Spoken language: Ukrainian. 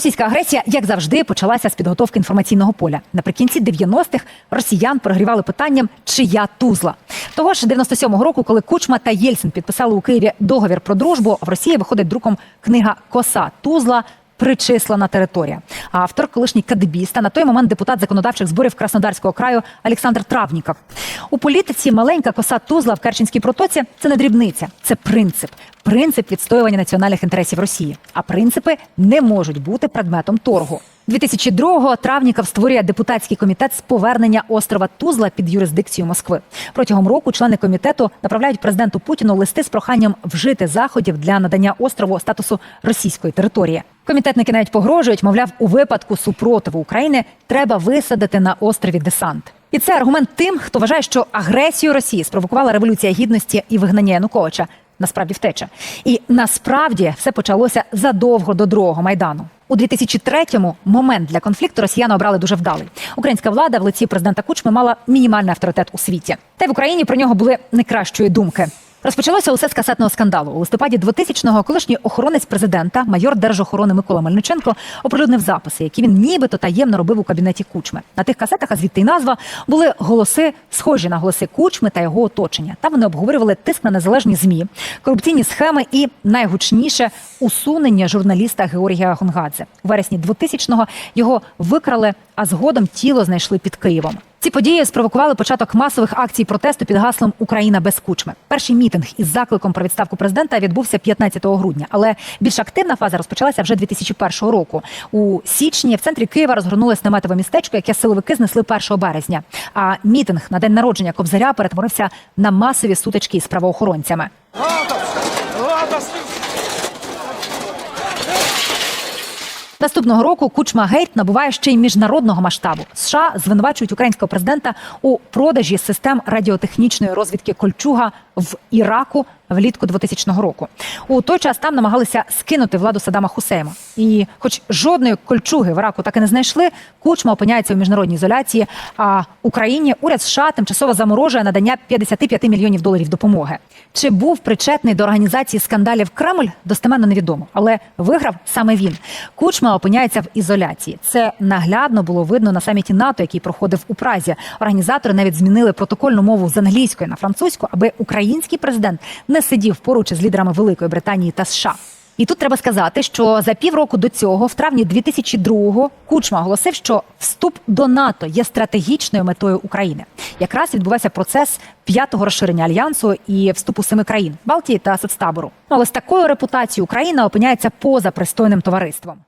Російська агресія, як завжди, почалася з підготовки інформаційного поля. Наприкінці 90-х росіян прогрівали питанням, чия тузла. Того ж 97-го року, коли Кучма та Єльцин підписали у Києві договір про дружбу, в Росії виходить друком книга Коса Тузла. Причислена територія. Автор, колишній кадебіст, а на той момент депутат законодавчих зборів Краснодарського краю Олександр Травніков. У політиці маленька коса Тузла в Керченській протоці це не дрібниця, це принцип. Принцип відстоювання національних інтересів Росії. А принципи не можуть бути предметом торгу. 2002-го Травніков створює депутатський комітет з повернення острова Тузла під юрисдикцію Москви. Протягом року члени комітету направляють президенту Путіну листи з проханням вжити заходів для надання острову статусу російської території. Комітетники навіть погрожують, мовляв, у випадку супротиву України треба висадити на острові десант. І це аргумент тим, хто вважає, що агресію Росії спровокувала революція гідності і вигнання Януковича. Насправді втеча. І насправді все почалося задовго до другого майдану. У 2003-му момент для конфлікту росіяни обрали дуже вдалий. Українська влада в лиці президента Кучми мала мінімальний авторитет у світі. Та й в Україні про нього були не кращої думки. Розпочалося усе з касетного скандалу. У листопаді 2000-го колишній охоронець президента, майор держохорони Микола Мельниченко, оприлюднив записи, які він нібито таємно робив у кабінеті Кучми. На тих касетах, а звідти й назва, були голоси, схожі на голоси Кучми та його оточення. Там вони обговорювали тиск на незалежні змі, корупційні схеми і найгучніше усунення журналіста Георгія Гонгадзе. У вересні 2000-го його викрали, а згодом тіло знайшли під Києвом. Ці події спровокували початок масових акцій протесту під гаслом Україна без кучми. Перший мітинг із закликом про відставку президента відбувся 15 грудня, але більш активна фаза розпочалася вже 2001 року. У січні в центрі Києва розгорнулось наметове містечко, яке силовики знесли 1 березня. А мітинг на день народження Кобзаря перетворився на масові сутички із правоохоронцями. Наступного року Кучма Гейт набуває ще й міжнародного масштабу. США звинувачують українського президента у продажі систем радіотехнічної розвідки Кольчуга в Іраку влітку 2000 року. У той час там намагалися скинути владу Саддама Хусейма. І, хоч жодної кольчуги в Іраку так і не знайшли, Кучма опиняється у міжнародній ізоляції. А Україні уряд США тимчасово заморожує надання 55 мільйонів доларів допомоги. Чи був причетний до організації скандалів Кремль, достеменно невідомо, але виграв саме він. Кучма опиняється в ізоляції. Це наглядно було видно на саміті НАТО, який проходив у Празі. Організатори навіть змінили протокольну мову з англійської на французьку, аби український президент не сидів поруч із лідерами Великої Британії та США. І тут треба сказати, що за півроку до цього, в травні 2002-го, Кучма оголосив, що вступ до НАТО є стратегічною метою України. Якраз відбувався процес п'ятого розширення альянсу і вступу семи країн Балтії та Соцтабору. Ну, Але з такою репутацією Україна опиняється поза пристойним товариством.